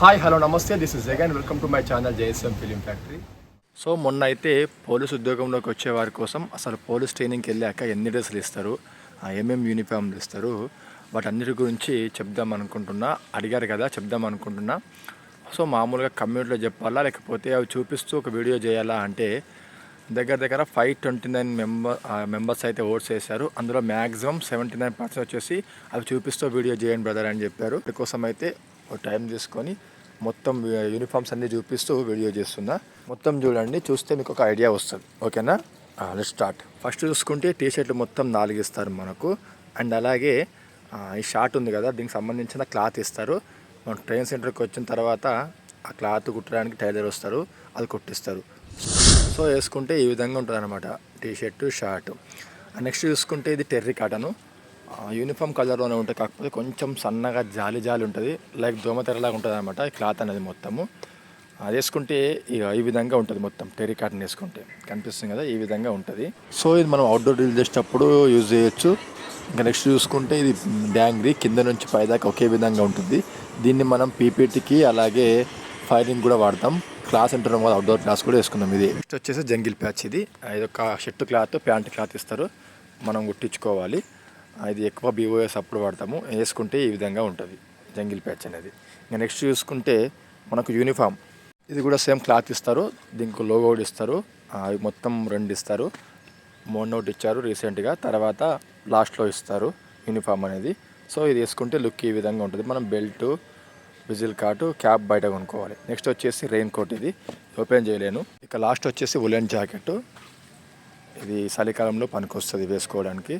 Hi hello నమస్తే. This is again welcome to my channel JSM film factory so మొన్న అయితే police ఉద్యోగంలోకి వచ్చే వారి కోసం అసలు పోలీస్ ట్రైనింగ్కి వెళ్ళాక ఎన్ని డ్రెస్సులు ఇస్తారు? ఏమేమి యూనిఫామ్లు ఇస్తారు. వాటన్నిటి గురించి చెప్దాం అనుకుంటున్నా. అడిగారు కదా చెప్దాం అనుకుంటున్నా. సో మామూలుగా కమ్యూనిటీలో చెప్పాలా? లేకపోతే అవి చూపిస్తూ ఒక వీడియో చేయాలా? అంటే దగ్గర దగ్గర five twenty nine member members అయితే ఓట్స్ వేశారు. అందులో మ్యాక్సిమం సెవెంటీ నైన్ పర్సెంట్ వచ్చేసి అవి చూపిస్తూ వీడియో చేయండి బ్రదర్ అని చెప్పారు. అందుకోసం అయితే టైం తీసుకొని మొత్తం యూనిఫామ్స్ అన్నీ చూపిస్తూ వీడియో చేస్తున్నా. మొత్తం చూడండి చూస్తే మీకు ఒక ఐడియా వస్తుంది. ఓకేనా? లెట్ స్టార్ట్ ఫస్ట్ చూసుకుంటే టీ షర్ట్లు మొత్తం నాలుగు ఇస్తారు మనకు. అండ్ అలాగే ఈ షార్ట్ ఉంది కదా దీనికి సంబంధించిన క్లాత్ ఇస్తారు. మనం ట్రైన్ సెంటర్కి వచ్చిన తర్వాత ఆ క్లాత్ కుట్టడానికి టైలర్ వస్తారు అది కుట్టిస్తారు. సో వేసుకుంటే ఈ విధంగా ఉంటుంది అనమాట టీ షర్టు షార్ట్ నెక్స్ట్ చూసుకుంటే ఇది టెర్రీ కాటను యూనిఫామ్ కలర్లోనే ఉంటుంది. కాకపోతే కొంచెం సన్నగా జాలి జాలి ఉంటుంది. లైక్ దోమతెరలాగా ఉంటుంది అనమాట ఈ క్లాత్ అనేది మొత్తము. అది వేసుకుంటే ఇక ఈ విధంగా ఉంటుంది మొత్తం. టెర్రీ కాటన్ వేసుకుంటే. కనిపిస్తుంది కదా ఈ విధంగా ఉంటుంది. సో ఇది మనం అవుట్డోర్ డీల్ చేసేటప్పుడు యూజ్ చేయొచ్చు. ఇంకా నెక్స్ట్ చూసుకుంటే ఇది డ్యాంగ్రీ కింద నుంచి పైదాకా ఒకే విధంగా ఉంటుంది. దీన్ని మనం పీపీటీకి అలాగే ఫైరింగ్ కూడా వాడతాం. క్లాస్ అంటున్నాం కదా అవుట్డోర్ క్లాస్ కూడా వేసుకున్నాం ఇది. నెక్స్ట్ వచ్చేసి జంగిల్ ప్యాచ్ ఇది. ఇది ఒక షర్ట్ క్లాత్ ప్యాంట్ క్లాత్ ఇస్తారు. మనం కుట్టించుకోవాలి. ఇది ఎక్కువ బీఓఎస్ అప్పుడు వాడతాము. వేసుకుంటే ఈ విధంగా ఉంటుంది జంగిల్ ప్యాచ్ అనేది. ఇంకా నెక్స్ట్ చూసుకుంటే మనకు యూనిఫామ్. ఇది కూడా సేమ్ క్లాత్ ఇస్తారు దీనికి లోగో కూడా ఇస్తారు. అవి మొత్తం రెండు ఇస్తారు. మోన్ నోట్ ఇచ్చారు రీసెంట్గా తర్వాత లాస్ట్లో ఇస్తారు యూనిఫామ్ అనేది. సో ఇది వేసుకుంటే లుక్ ఈ విధంగా ఉంటుంది. మనం బెల్ట్ విజిల్ కాటు క్యాప్ బయట కొనుక్కోవాలి. నెక్స్ట్ వచ్చేసి రెయిన్ కోట్ ఇది. ఓపెన్ చేయలేను. ఇక లాస్ట్ వచ్చేసి ఉలెన్ జాకెట్ ఇది చలికాలంలో పనికొస్తుంది వేసుకోవడానికి.